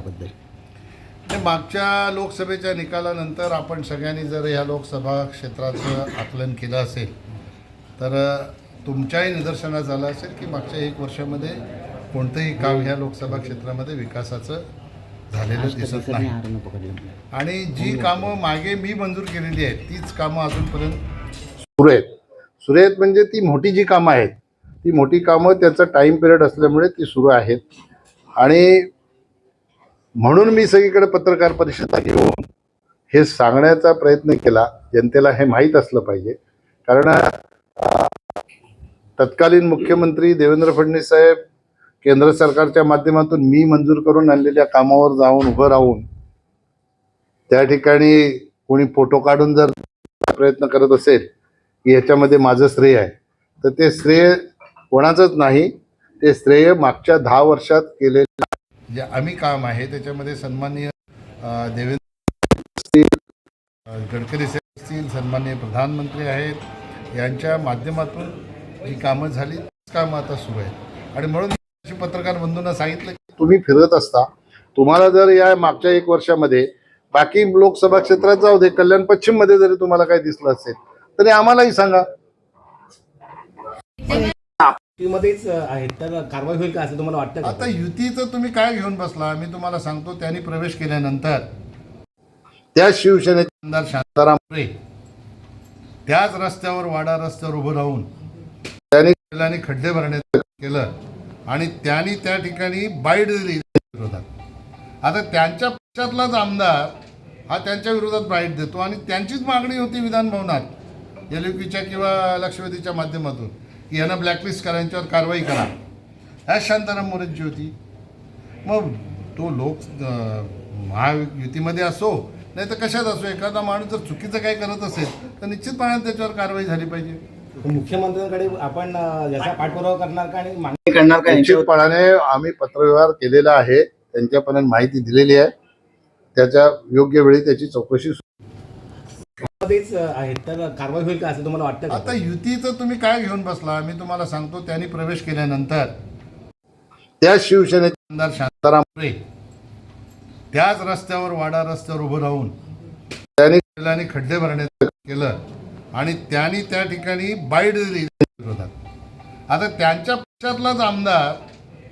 याबद्दल. मागच्या लोकसभेच्या निकालानंतर आपण सगळ्यांनी जर ह्या लोकसभा क्षेत्राचं आकलन केलं असेल तर तुमच्याही निदर्शनास आलं असेल की मागच्या एक वर्षामध्ये कोणतंही काम ह्या लोकसभा क्षेत्रामध्ये विकासाचं झालेलं दिसत नाही. आणि जी कामं मागे मी मंजूर केलेली आहेत तीच कामं अजूनपर्यंत सुरू आहेत सुरू आहेत म्हणजे ती मोठी जी कामं आहेत ती मोठी कामं त्याचं टाईम पिरियड असल्यामुळे ती सुरू आहेत. आणि म्हणून मी सगळीकडे पत्रकार परिषदा घेऊन हे सांगण्याचा प्रयत्न केला. जनतेला हे माहीत असलं पाहिजे. कारण तत्कालीन मुख्यमंत्री देवेंद्र फडणवीस साहेब केंद्र सरकारच्या माध्यमातून मी मंजूर करून आणलेल्या कामावर जाऊन उभं राहून त्या ठिकाणी कोणी फोटो काढून जर प्रयत्न करत असेल की याच्यामध्ये माझं श्रेय आहे. तर ते श्रेय कोणाचंच नाही. ते श्रेय मागच्या दहा वर्षात केलेल्या जे आम्ही काम आहे त्याच्यामध्ये सन्माननीय देवेंद्र गडकरी साहेब असतील सन्माननीय प्रधानमंत्री आहेत यांच्या माध्यमातून जी कामं झाली कामं आता सुरू आहेत. आणि म्हणून पत्रकार बंधूंना सांगितलं की तुम्ही फिरत असता तुम्हाला जर या मागच्या एक वर्षामध्ये बाकी लोकसभा क्षेत्रात जाऊ दे कल्याण पश्चिममध्ये जरी तुम्हाला काही दिसलं असेल तरी आम्हालाही सांगा. मध्येच आहेत. तर कारवाई होईल का असं तुम्हाला वाटतं आता युतीचं तुम्ही काय घेऊन बसला? मी तुम्हाला सांगतो त्यांनी प्रवेश केल्यानंतर त्या शिवसेनेचे आमदार शांताराम त्याच रस्त्यावर वाडा रस्त्यावर उभं राहून त्यांनी आणि खड्डे भरण्याचं केलं आणि त्यांनी त्या ठिकाणी बाईट दिली विरोधात. आता त्यांच्या पक्षातलाच आमदार हा त्यांच्या विरोधात बाईट देतो आणि त्यांचीच मागणी होती विधानभवनात एलयुकीच्या किंवा लक्षवेधीच्या माध्यमातून. की यांना ब्लॅकलिस्ट करा यांच्यावर कारवाई करा. ह्या शांताराम मोरेंची होती मग तो लोक महायुतीमध्ये असो नाही तर कशात असो एखादा माणूस जर चुकीचं काही करत असेल तर निश्चितपणे त्याच्यावर कारवाई झाली पाहिजे. मुख्यमंत्र्यांकडे आपण याचा पाठपुरावा करणार का आणि मागणी करणार का? यांच्यावर? निश्चितपणाने आम्ही पत्रव्यवहार केलेला आहे त्यांच्यापर्यंत माहिती दिलेली आहे. त्याच्या योग्य वेळी त्याची चौकशी मध्येच आहेत. तर कारवाई होईल का असं तुम्हाला वाटतं का? आता युतीचं तुम्ही काय घेऊन बसला? मी तुम्हाला सांगतो त्यांनी प्रवेश केल्यानंतर त्या शिवसेनेचे आमदार शांताराम त्याच रस्त्यावर वाडा रस्त्यावर उभं राहून त्यांनी आणि खड्डे भरण्याचं केलं आणि त्यांनी त्या ठिकाणी बाईट दिली विरोधात. आता त्यांच्या पक्षातलाच आमदार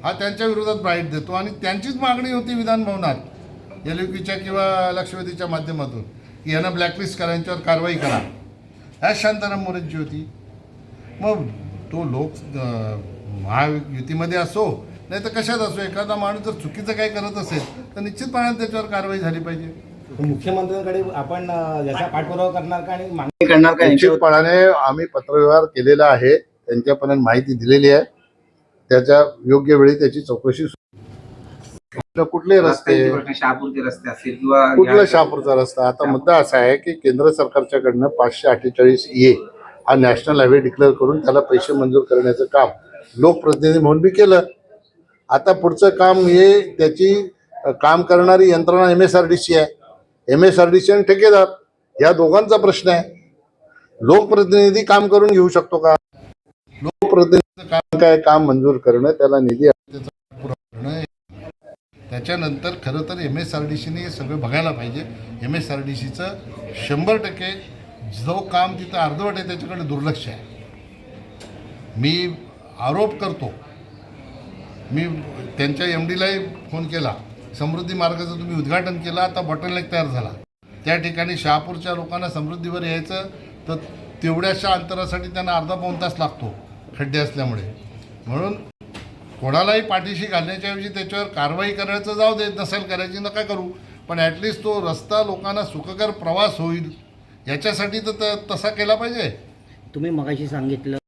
हा त्यांच्या विरोधात बाईट देतो आणि त्यांचीच मागणी होती विधानभवनात एलयुकीच्या किंवा लक्षवेधीच्या माध्यमातून. की यांना ब्लॅकलिस्ट करा यांच्यावर कारवाई करा. ह्या शांताराम मोरेंची होती. मग तो लोक महायुतीमध्ये असो नाही तर कशात असो एखादा माणूस जर चुकीचं काही करत असेल तर निश्चितपणे त्याच्यावर कारवाई झाली पाहिजे. मुख्यमंत्र्यांकडे आपण याचा पाठपुरावा करणार का आणि मागणी करणार का यांच्यावर? निश्चितपणाने आम्ही पत्रव्यवहार केलेला आहे त्यांच्यापर्यंत माहिती दिलेली आहे. त्याच्या योग्य वेळी त्याची चौकशी सुरू कुठले रस्ते? रस्त्यांचे प्रश्न शहापूरचे रस्ते असतील किंवा कुठला या- शहापूरचा रस्ता? आता मुद्दा असा आहे की केंद्र सरकारच्याकडनं पाचशे अठ्ठेचाळीस ए हा नॅशनल हायवे डिक्लेअर करून त्याला पैसे मंजूर करण्याचं काम लोकप्रतिनिधी म्हणून बी केलं. आता पुढचं काम हे त्याची अ, काम करणारी यंत्रणा M S R D C आहे. M S R D C आणि ठेकेदार या दोघांचा प्रश्न आहे. लोकप्रतिनिधी काम करून घेऊ शकतो का? लोकप्रतिनिधी काम काय? काम मंजूर करणं त्याला निधी त्याचा त्याच्यानंतर खरं तर एम एस आर डी सीने हे सगळं बघायला पाहिजे. एम एस आर डी सीचं शंभर टक्के जो काम तिथं अर्धवट आहे त्याच्याकडे दुर्लक्ष आहे. मी आरोप करतो. मी त्यांच्या एम डीलाही फोन केला. समृद्धी मार्गाचं तुम्ही उद्घाटन केलं. आता बॉटलनेक तयार झाला. त्या ठिकाणी शहापूरच्या लोकांना समृद्धीवर यायचं तर तेवढ्याशा अंतरासाठी त्यांना अर्धा पाऊण तास लागतो खड्डे असल्यामुळे. म्हणून कोणालाही पाठीशी घालण्याच्याऐवजी त्याच्यावर कारवाई करायचं जाऊ देत नसेल करायची नका करू. पण ॲटलिस्ट तो रस्ता लोकांना सुखकर प्रवास होईल. याच्यासाठी तर त- तसा केला पाहिजे. तुम्ही मगाशी सांगितलं